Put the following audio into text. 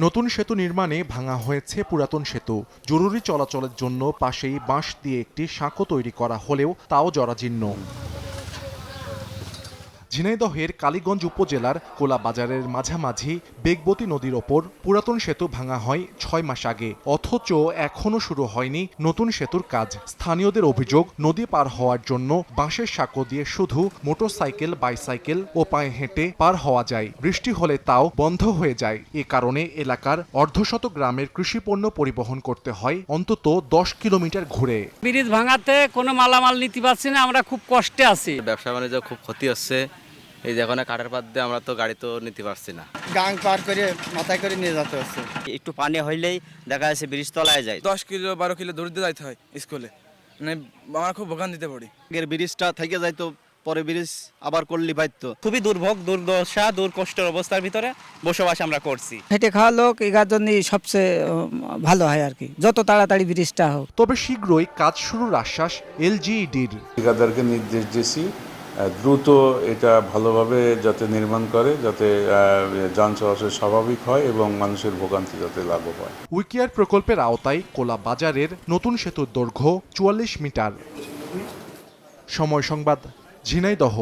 নতুন সেতু নির্মাণে ভাঙা হয়েছে পুরাতন সেতু। জরুরি চলাচলের জন্য পাশেই বাঁশ দিয়ে একটি সাঁকো তৈরি করা হলেও তাও জরাজীর্ণ। ঝিনাইদহের কালীগঞ্জ উপজেলার কোলা বাজারের মাঝামাঝি বেগবতী নদীর ওপর পুরাতন সেতু ভাঙা হয় ছয় মাস আগে। অথচ এখনও শুরু হয়নি নতুন সেতুর কাজ। স্থানীয়দের অভিযোগ নদী পার হওয়ার জন্য বাঁশের সাঁকো দিয়ে শুধু মোটরসাইকেল বাইসাইকেল ও পায়ে হেঁটে পার হওয়া যায়। বৃষ্টি হলে তাও বন্ধ হয়ে যায়। এ কারণে এলাকার অর্ধশত গ্রামের কৃষিপণ্য পরিবহন করতে হয় অন্তত দশ কিলোমিটার ঘুরে। ব্রিজ ভাঙাতে কোনো মালামাল নিতে পারছি না আমরা খুব কষ্টে আছি। ব্যবসা বাণিজ্য খুব ক্ষতি হচ্ছে। এই যে এখন কাঠের পাত দিয়ে আমরা তো গাড়ি তো নিতে পারছি না। গাং পার করে মাথায় করে নিয়ে যেতে হচ্ছে। একটু পানি হইলেই দেখা যাচ্ছে ব্রিজ তলায় যায়। দশ কিলো বারো কিলো দূর দিয়ে যাইতে হয় স্কুলে। মানে আমরা খুব ভোগান দিতে পড়ি। আগের ব্রিজটা থেকে যাইতো পরে ব্রিজ আবার করলি পাইতো। খুবই দুর্ভোগ দুর্দশা দুর্কষ্টের অবস্থার ভিতরে বসবাস আমরা করছি। হেঁটে খাওয়া লোক এগার জন্যই সবচেয়ে ভালো হয় আর কি। যত তাড়াতাড়ি ব্রিজটা হোক। তবে শীঘ্রই কাজ শুরুর আশ্বাস এলজিইডির। ঠিকাদারকে নির্দেশ দিয়েছি দ্রুত এটা ভালোভাবে যাতে নির্মাণ করে, যাতে যান চলাচল স্বাভাবিক হয় এবং মানুষের ভোগান্তি যাতে লাঘব হয়। উইকিয়ার প্রকল্পের আওতায় কোলা বাজারের নতুন সেতুর দৈর্ঘ্য চুয়াল্লিশ মিটার। সময় সংবাদ, ঝিনাইদহ।